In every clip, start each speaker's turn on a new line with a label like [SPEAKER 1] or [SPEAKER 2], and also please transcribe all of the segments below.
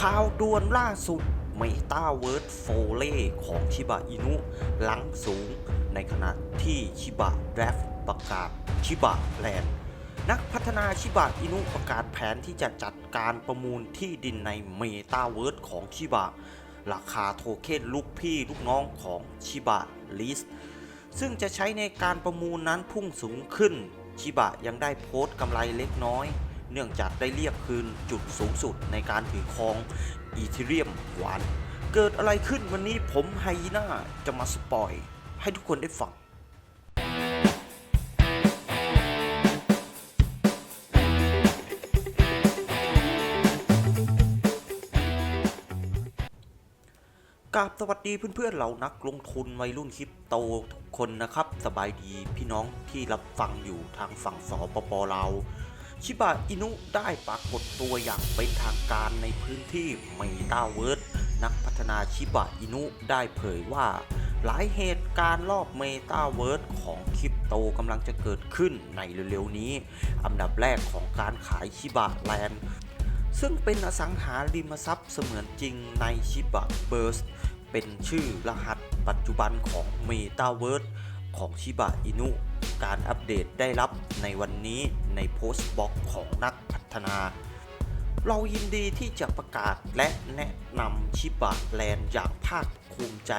[SPEAKER 1] ข่าวด่วนล่าสุดเมตาเวิร์ดโฟเล่ของชิบะอินุหลังสูง ในขณะที่ชิบะดรฟประกาศชิบะแลนด์นักพัฒนาชิบะอินุประกาศแผนที่จะจัดการประมูลที่ดินในเมตาเวิร์ดของชิบะ ราคาโทเค็นลูกพี่ลูกน้องของชิบะลิสซึ่งจะใช้ในการประมูลนั้นพุ่งสูงขึ้นชิบะยังได้โพสต์กำไรเล็กน้อย เนื่องจากได้เรียกคืนจุดสูงสุดในการถือครองอีเทเรียมวันเกิดอะไรขึ้นวันนี้ผมไฮยีน่าจะมาสปอย ให้ทุกคนได้ฟังกราบสวัสดีเพื่อนๆเหล่านักลงทุนวัยรุ่นคริปโตทุกคนนะครับ สบายดีพี่น้องที่รับฟังอยู่ทางฝั่งสปปลาว ชิบะอินุได้ปรากฏตัวอย่างเป็นทางการในพื้นที่เมตาเวิร์ดนักพัฒนาชิบะอินุได้เผยว่า หลายเหตุการณ์รอบเมตาเวิร์ดของคริปโตกำลังจะเกิดขึ้นในเร็วๆนี้ อันดับแรกของการขายชิบะแลนด์ซึ่งเป็นอสังหาริมทรัพย์เสมือนจริงในชิบะเบิร์สเป็นชื่อรหัสปัจจุบันของ m e t a v e r s e ของชิบะอินุ การอัปเดตได้รับในวันนี้ในโพสต์บล็อกของนักพัฒนา เรายินดีที่จะประกาศและแนะนำชิบะแลนด์อย่างภาคภูมิใจ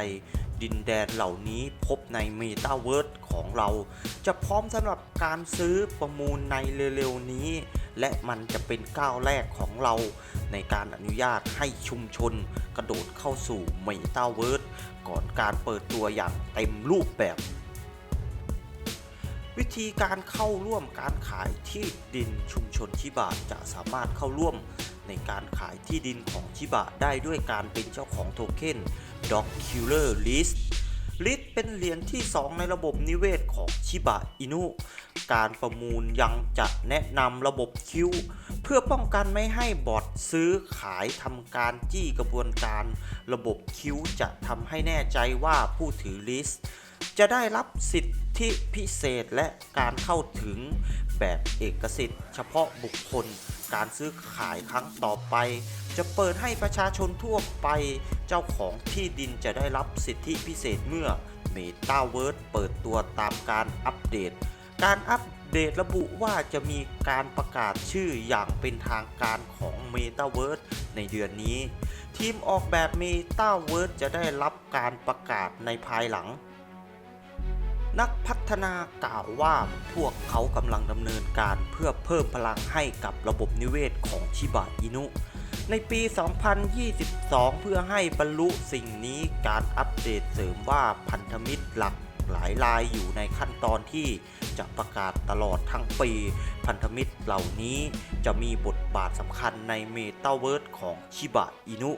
[SPEAKER 1] ดินแดนเหล่านี้พบใน m e t a v e r s e ของเรา จะพร้อมสำหรับการซื้อประมูลในเร็วๆนี้ และมันจะเป็นก้าวแรกของเราในการอนุญาตให้ชุมชนกระโดดเข้าสู่ m e t a v e r s e ก่อนการเปิดตัวอย่างเต็มรูปแบบ วิธีการเข้าร่วมการขายที่ดินชุมชนชิบะจะสามารถเข้าร่วมในการขายที่ดินของชิบะได้ด้วยการเป็นเจ้าของโทเค็น Dog Killer List ลิสเป็นเหรียญที่ 2 ในระบบนิเวศของชิบะอินุ การประมูลยังจะแนะนำระบบคิวเพื่อป้องกันไม่ให้บอทซื้อขายทำการจี้กระบวนการ ระบบคิวจะทำให้แน่ใจว่าผู้ถือลิสต์ จะได้รับสิทธิพิเศษและการเข้าถึงแบบเอกสิทธิ์ เฉพาะบุคคล การซื้อขายครั้งต่อไป จะเปิดให้ประชาชนทั่วไป เจ้าของที่ดินจะได้รับสิทธิพิเศษเมื่อ Metaverse เปิดตัวตามการอัปเดต การอัปเดตระบุว่าจะมีการประกาศชื่ออย่างเป็นทางการของ Metaverse ในเดือนนี้ ทีมออกแบบ Metaverse จะได้รับการประกาศในภายหลัง นักพัฒนากล่าวว่าพวกเขากำลังดำเนินการเพื่อเพิ่มพลังให้กับระบบนิเวศของชิบะอินุ ในปี 2022 เพื่อให้บรรลุสิ่งนี้การอัปเดตเสริมว่าพันธมิตรหลักหลายรายอยู่ในขั้นตอนที่จะประกาศตลอดทั้งปี พันธมิตรเหล่านี้จะมีบทบาทสำคัญในเมตาเวิร์สของชิบะอินุ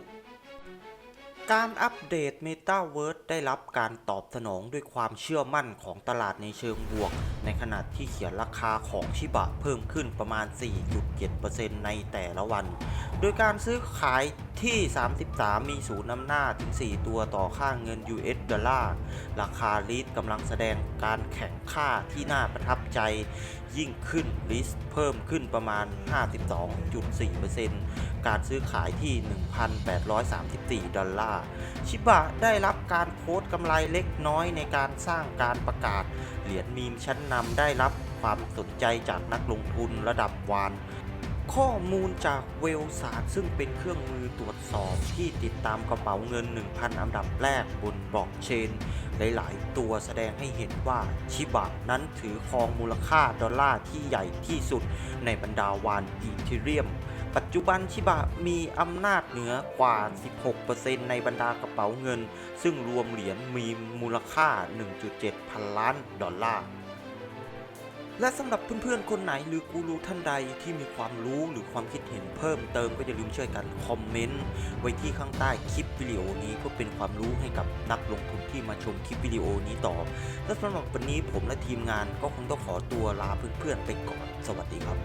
[SPEAKER 1] การอัปเดต Metaverse ได้รับการตอบสนองด้วยความเชื่อมั่นของตลาดในเชิงบวก ในขณะที่เขียนราคาของชิบะเพิ่มขึ้นประมาณ 4.7%ในแต่ละวัน โดยการซื้อขายที่ 33 มีศูนย์นำหน้าถึง 4 ตัวต่อค่าเงิน US ดอลลาร์ ราคาลิสกำลังแสดงการแข่งค่าที่น่าประทับใจ ยิ่งขึ้นลิสเพิ่มขึ้นประมาณ 52.4%การซื้อขายที่ 1,834 ดอลลาร์ชิบะได้รับการโพสต์กำไรเล็กน้อยในการสร้างการประกาศ เหรียญมีมชั้นนำได้รับความสนใจจากนักลงทุนระดับวาน ข้อมูลจากเวลสารซึ่งเป็นเครื่องมือตรวจสอบที่ติดตามกระเป๋าเงิน 1,000 อันดับแรกบนบล็อกเชน หลาย ๆ ตัวแสดงให้เห็นว่าชิบะนั้นถือครองมูลค่าดอลลาร์ที่ใหญ่ที่สุดในบรรดาวานอีเทเรียม ปัจจุบันชิบะมีอำนาจเหนือกว่า 16%ในบรรดากระเป๋าเงิน ซึ่งรวมเหรียญมีมูลค่า 1.7 พันล้านดอลลาร์และสำหรับเพื่อนๆ คนไหนหรือกูรูท่านใดที่มีความรู้หรือความคิดเห็นเพิ่มเติมก็อย่าลืมช่วยกันคอมเมนต์ไว้ที่ข้างใต้คลิปวิดีโอนี้เพื่อเป็นความรู้ให้กับนักลงทุนที่มาชมคลิปวิดีโอนี้ต่อ และสำหรับวันนี้ผมและทีมงานก็คงต้องขอตัวลาเพื่อนๆไปก่อน สวัสดีครับ